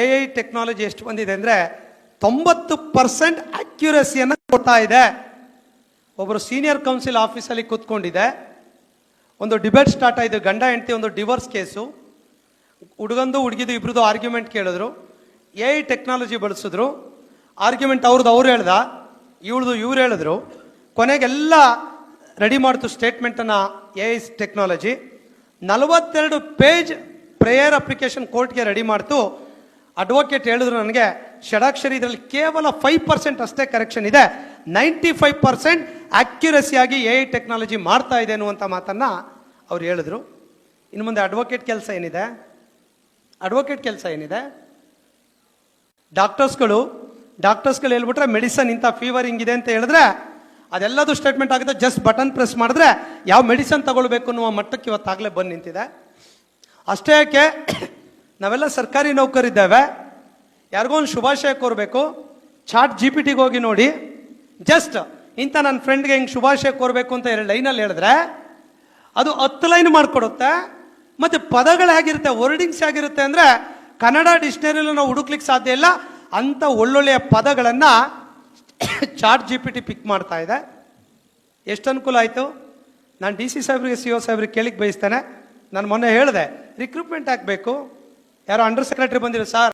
A I technology ಎಷ್ಟು ಬಂದಿದೆ ಅಂದರೆ ತೊಂಬತ್ತು ಪರ್ಸೆಂಟ್ ಅಕ್ಯುರಸಿಯನ್ನು ಕೊಡ್ತಾ ಇದೆ. ಒಬ್ಬರು ಸೀನಿಯರ್ ಕೌನ್ಸಿಲ್ ಆಫೀಸಲ್ಲಿ ಕೂತ್ಕೊಂಡಿದೆ. ಒಂದು ಡಿಬೇಟ್ ಸ್ಟಾರ್ಟ್ ಆಯಿತು. ಗಂಡ, ಹೆಂಡತಿ, ಒಂದು ಡಿವೋರ್ಸ್ ಕೇಸು ಹುಡುಗಂದು, ಹುಡುಗಿದು ಇಬ್ರದ್ದು ಆರ್ಗ್ಯುಮೆಂಟ್ ಕೇಳಿದ್ರು. ಎ ಐ ಟೆಕ್ನಾಲಜಿ ಬಳಸಿದ್ರು. ಆರ್ಗ್ಯುಮೆಂಟ್ ಅವ್ರದ್ದು, ಅವ್ರು ಹೇಳ್ದ. ಇವಳ್ದು, ಇವ್ರು ಹೇಳಿದ್ರು. ಕೊನೆಗೆಲ್ಲ ರೆಡಿ ಮಾಡ್ತು ಸ್ಟೇಟ್ಮೆಂಟನ್ನು ಎ ಐ ಟೆಕ್ನಾಲಜಿ ನಲವತ್ತೆರಡು ಪೇಜ್ ಪ್ರೇಯರ್ ಅಪ್ಲಿಕೇಶನ್ ಕೋರ್ಟ್ಗೆ ರೆಡಿ ಮಾಡ್ತು. ಅಡ್ವೊಕೇಟ್ ಹೇಳಿದ್ರು ನನಗೆ, ಷಡಾಕ್ಷರಿ ಇದರಲ್ಲಿ ಕೇವಲ ಫೈವ್ ಪರ್ಸೆಂಟ್ ಅಷ್ಟೇ ಕರೆಕ್ಷನ್ ಇದೆ. ನೈಂಟಿ ಫೈವ್ ಪರ್ಸೆಂಟ್ ಆಗಿ ಎ ಐ ಟೆಕ್ನಾಲಜಿ ಮಾಡ್ತಾ ಇದೆ ಅನ್ನುವಂಥ ಮಾತನ್ನ ಅವ್ರು ಹೇಳಿದ್ರು. ಇನ್ನು ಮುಂದೆ ಅಡ್ವೊಕೇಟ್ ಕೆಲಸ ಏನಿದೆ? ಅಡ್ವೊಕೇಟ್ ಕೆಲಸ ಏನಿದೆ? ಡಾಕ್ಟರ್ಸ್ಗಳು ಡಾಕ್ಟರ್ಸ್ಗಳು ಹೇಳ್ಬಿಟ್ರೆ ಮೆಡಿಸನ್ ಇಂಥ ಫೀವರ್ ಹಿಂಗಿದೆ ಅಂತ ಹೇಳಿದ್ರೆ, ಅದೆಲ್ಲದೂ ಸ್ಟೇಟ್ಮೆಂಟ್ ಆಗುತ್ತೆ. ಜಸ್ಟ್ ಬಟನ್ ಪ್ರೆಸ್ ಮಾಡಿದ್ರೆ ಯಾವ ಮೆಡಿಸನ್ ತಗೊಳ್ಬೇಕು ಅನ್ನುವ ಮಟ್ಟಕ್ಕೆ ಇವತ್ತಾಗಲೇ ಬಂದು ನಿಂತಿದೆ. ಅಷ್ಟೇ ಯಾಕೆ ನಾವೆಲ್ಲ ಸರ್ಕಾರಿ ನೌಕರಿದ್ದೇವೆ. ಯಾರಿಗೋ ಒಂದು ಶುಭಾಶಯ ಕೋರಬೇಕು. ಚಾಟ್ ಜಿ ಪಿ ಟಿಗೆ ಹೋಗಿ ನೋಡಿ. ಜಸ್ಟ್ ಇಂಥ ನನ್ನ ಫ್ರೆಂಡ್ಗೆ ಹಿಂಗೆ ಶುಭಾಶಯ ಕೋರಬೇಕು ಅಂತ ಎರಡು ಲೈನಲ್ಲಿ ಹೇಳಿದ್ರೆ, ಅದು ಹತ್ತು ಲೈನ್ ಮಾಡಿಕೊಡುತ್ತೆ. ಮತ್ತು ಪದಗಳು ಹೇಗಿರುತ್ತೆ ವರ್ಡಿಂಗ್ಸ್ ಹೇಗಿರುತ್ತೆ ಅಂದರೆ, ಕನ್ನಡ ಡಿಕ್ಷನರಿಯಲ್ಲಿ ನಾವು ಹುಡುಕ್ಲಿಕ್ಕೆ ಸಾಧ್ಯ ಇಲ್ಲ. ಅಂಥ ಒಳ್ಳೊಳ್ಳೆಯ ಪದಗಳನ್ನು chat G P T pick ಮಾಡ್ತಾ ಇದೆ. ಎಷ್ಟು ಅನುಕೂಲ ಆಯಿತು? ನಾನು ಡಿ ಸಿ ಸಾಹೇಬ್ರಿಗೆ, ಸಿ ಒ ಸಾಹೇಬ್ರಿಗೆ ಕೇಳಿಕ್ಕೆ ಬಯಸ್ತೇನೆ. ನಾನು ಮೊನ್ನೆ ಹೇಳಿದೆ ರಿಕ್ರೂಟ್ಮೆಂಟ್ ಆಗಬೇಕು ಯಾರೋ ಅಂಡರ್ ಸೆಕ್ರೆಟರಿ ಬಂದಿರೋ ಸರ್